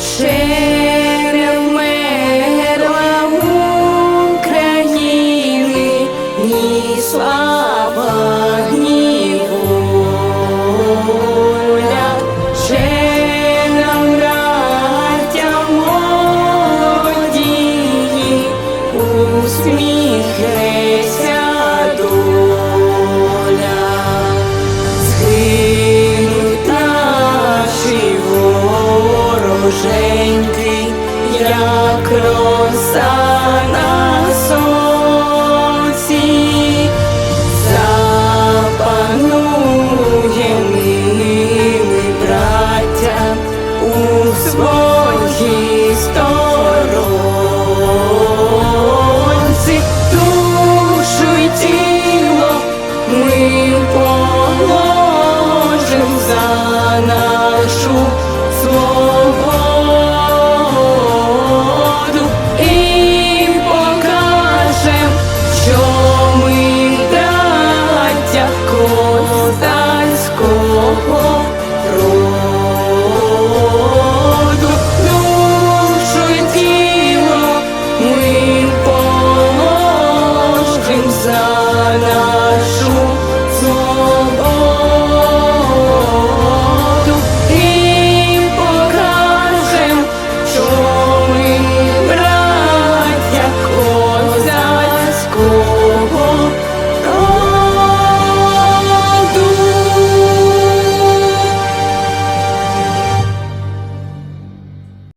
Шерев мерла України, ні слава. як роса на сонці, запанує ми, браття, у своїй